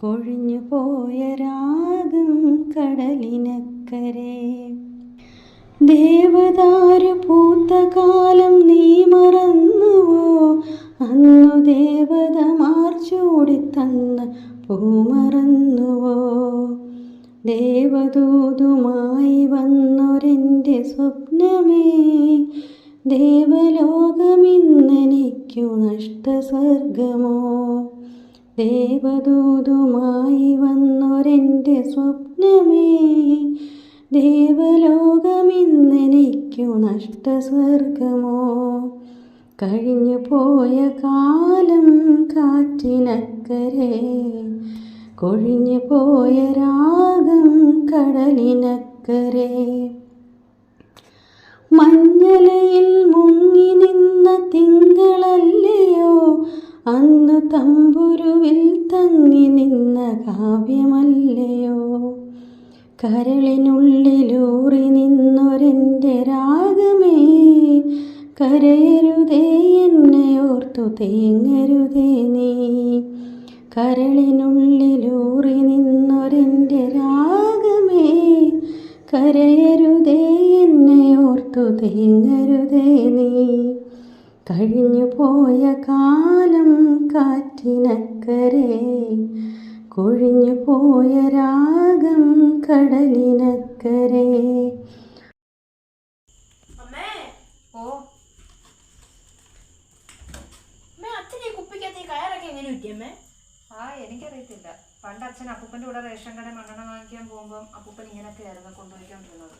കൊഴിഞ്ഞു പോയ രാഗം കടലിനക്കരെ. ദേവദാരു പൂത്ത കാലം നീ മറന്നുവോ? അന്നു ദേവതമാർ ചൂടിത്തന്ന പൂ മറന്നുവോ ദേവദൂതുമായി വന്നൊരെന്റെ സ്വപ്നമേ. ദേവലോകമിന്നെനിക്കു നഷ്ടസ്വർഗമോ? ദേവദൂതുമായി വന്നൊരെന്റെ സ്വപ്നമേ. ദേവലോകമിന്നെനിക്കു നഷ്ടസ്വർഗമോ. കഴിഞ്ഞു പോയ കാലം കാറ്റിനക്കരെ. കൊഴിഞ്ഞു പോയ രാഗം കടലിനക്കരെ. അന്നു തമ്പുരുവിൽ തങ്ങി നിന്ന കാവ്യമല്ലയോ? കരളിനുള്ളിലൂറി നിന്നൊരെന്റെ രാഗമേ? കരയരുതേ എന്നെ ഓർത്തു തേങ്ങരുതേ നീ. കരളിനുള്ളിലൂറി നിന്നൊരെന്റെ രാഗമേ? കരയരുതേ എന്നെ ഓർത്തു തേങ്ങരുതേ നീ. കഴിഞ്ഞു പോയ കാലം കാറ്റിനക്കരെ. കൊഴിഞ്ഞു പോയ രാഗം കടലിനക്കരെ. ആ എനിക്കറിയത്തില്ല. പണ്ട് അച്ഛൻ അപ്പൂപ്പന്റെ കൂടെ റേഷൻ കട മണ്ണെണ്ണ വാങ്ങിക്കാൻ പോകുമ്പം അപ്പൂപ്പൻ ഇങ്ങനെയൊക്കെ ആയിരുന്നു കൊണ്ടുപോയിക്കൊണ്ടിരുന്നത്.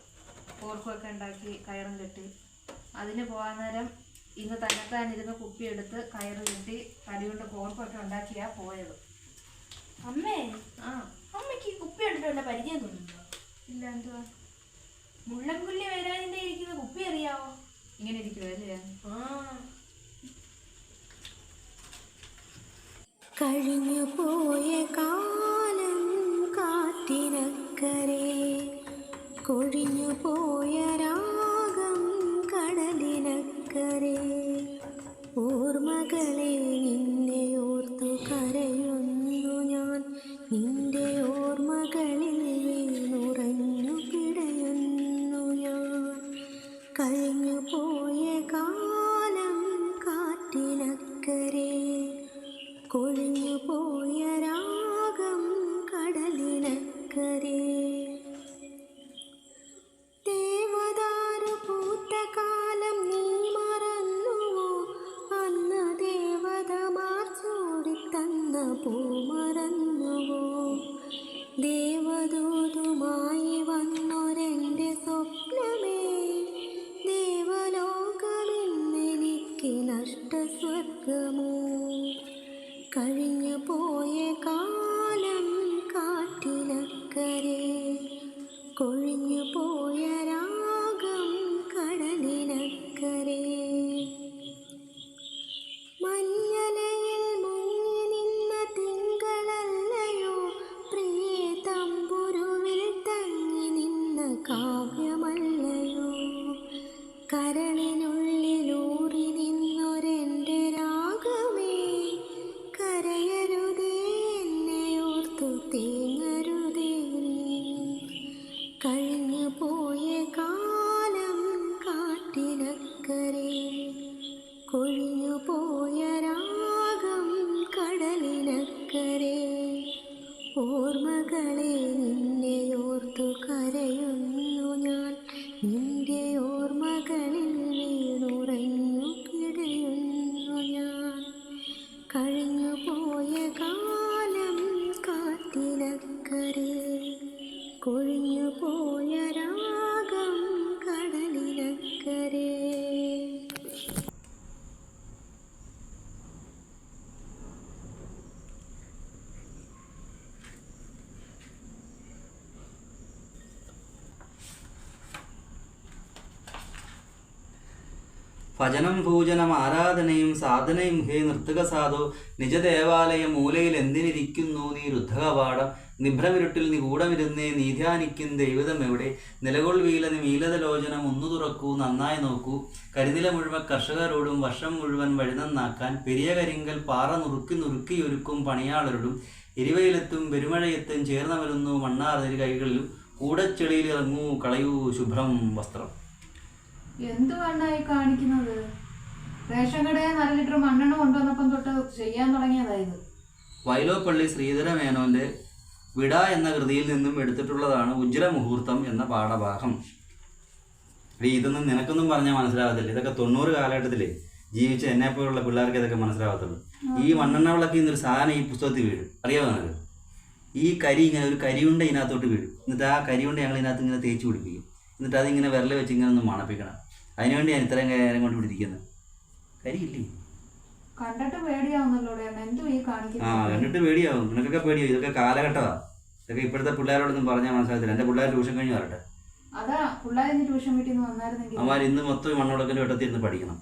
ഓർക്കുമൊക്കെ ഉണ്ടാക്കി കയറും കെട്ടി. അതിന് പോകാൻ നേരം ഇന്ന് തന്നെത്താനിരുന്ന് കുപ്പിയെടുത്ത് കുപ്പി എടുത്ത് കയറ് കെട്ടി തടി കൊണ്ട് കോർപ്പൊക്കെ ഉണ്ടാക്കിയാ പോയത്. അമ്മേ? ആ. അമ്മയ്ക്ക് ഈ കുപ്പി വല്ല പരിചയം തോന്നുന്നുണ്ടോ? ഇല്ല എന്തുവാ? മുള്ളംകുല്ലി വരാനിന്റെ ഇരിക്കുന്ന കുപ്പി അറിയാവോ? ഇങ്ങനെ ഇരിക്കുവല്ലേ ആ. കഴിഞ്ഞു പോയ കാലം കാറ്റിനക്കരെ കൊഴിഞ്ഞു പോയ രാഗം കടലിനക്കരെ ഓർമ്മകളെ നിന്നെ ചൂടിത്തന്ന പൂ മറന്നുവോ? ദേവദൂതുമായി വന്നൊരെന്റെ സ്വപ്നമേ. ദേവലോകമെന്നെനിക്ക് നഷ്ടസ്വർഗമോ? കഴിഞ്ഞു പോയ കാലം കാറ്റിലക്കരെ. കൊഴിഞ്ഞു പോയ രാഗം കരളിനുള്ളിലൂറി നിന്നൊരെന്റെ രാഗമേ കരയരുതേ എന്നെ ഓർത്തു തേങ്ങരുതേ കഴിഞ്ഞു പോയ കാലം കാറ്റിനക്കരെ കൊഴിഞ്ഞു പോയ രാഗം കടലിനക്കരെ. ഓർമ്മകളെ നിന്നെ ഓർത്തു കരയുന്നു ഞാൻ നിന്റെ ഓർമ്മകളിൽ ഭജനം പൂജനം ആരാധനയും സാധനയും ഹേ നൃത്തക സാധു. നിജദേവാലയ മൂലയിൽ എന്തിനിരിക്കുന്നു നീ രുദ്ധകപാഠം നിഭ്രമിരുട്ടിൽ നിഗൂഢമിരുന്നേ നീ ധ്യാനിക്കും ദൈവതം എവിടെ? നിലകൊൾ വീല നീലതലോചനം ഒന്നു തുറക്കൂ നന്നായി നോക്കൂ. കരിനില മുഴുവൻ കർഷകരോടും വർഷം മുഴുവൻ വഴുതന്നാക്കാൻ പെരിയ കരിങ്കൽ പാറ നുറുക്കി നുറുക്കിയൊരുക്കും പണിയാളരോടും. എരിവയിലെത്തും പെരുമഴയെത്തും ചേർന്ന വരുന്നു മണ്ണാർന്നിരു കൈകളിലും കൂടച്ചെളിയിൽ ഇറങ്ങൂ കളയൂ ശുഭ്രം വസ്ത്രം. എന്ത് വേണ്ടായി കാണിക്കുന്നത്? റേഷൻ കടയിൽ നാല് ലിറ്റർ മണ്ണെണ്ണ കൊണ്ടുവന്നപ്പം തൊട്ട് ചെയ്യാൻ തുടങ്ങിയതായത് വൈലോപ്പള്ളി ശ്രീധര മേനോന്റെ വിട എന്ന കൃതിയിൽ നിന്നും എടുത്തിട്ടുള്ളതാണ് ഉജ്ജ്വല ഉജ്രമുഹൂർത്തം എന്ന പാഠഭാഗം. എടീ ഇതൊന്നും നിനക്കൊന്നും പറഞ്ഞാൽ മനസ്സിലാവത്തില്ല. ഇതൊക്കെ തൊണ്ണൂറ് കാലഘട്ടത്തിൽ ജീവിച്ച എന്നെ പോലുള്ള പിള്ളേർക്ക് ഇതൊക്കെ മനസ്സിലാവത്തുള്ളൂ. ഈ മണ്ണെണ്ണ വിളക്കിൽ നിന്നൊരു സാധനം ഈ പുസ്തകത്തിൽ വീഴും. അറിയാമോ നിനക്ക്? ഈ കരി ഇങ്ങനെ ഒരു കരിയുണ്ട ഇതിനകത്തോട്ട് വീഴും. എന്നിട്ട് ആ കരിയുണ്ട ഞങ്ങൾ ഇതിനകത്ത് ഇങ്ങനെ തേച്ച് പിടിപ്പിക്കും. എന്നിട്ട് അതിങ്ങനെ വിരൽ വെച്ച് ഇങ്ങനെ ഒന്ന് മണപ്പിക്കണം. അതിനുവേണ്ടി ഞാൻ ഇത്രയും നേരം കൊണ്ട് പിടിച്ചിരിക്കുന്നത് കരിയില്ലേ? കണ്ടിട്ട് പേടിയാവുന്നല്ലോ എന്തോ ഈ കാണിക്കുന്നത്? ആ കണ്ടിട്ട് പേടിയാവും. നിനക്കൊക്കെ പേടിയാവും ഇതൊക്കെ കാലഘട്ടമാ ഇതൊക്കെ ഇപ്പോഴത്തെ പിള്ളേരോടൊന്നും പറഞ്ഞാൽ മനസ്സിലാകത്തില്ല. എന്റെ പിള്ളേർ ട്യൂഷൻ കഴിഞ്ഞ് വരട്ടെ. അതാ പിള്ളേർ ട്യൂഷൻ വീട്ടിൽ നിന്ന് വന്നായിരുന്നെങ്കിൽ. അവന്മാർ ഇന്ന് മൊത്തം മണ്ണുടക്കിന്റെ വെട്ടത്തിരുന്ന് പഠിക്കണം.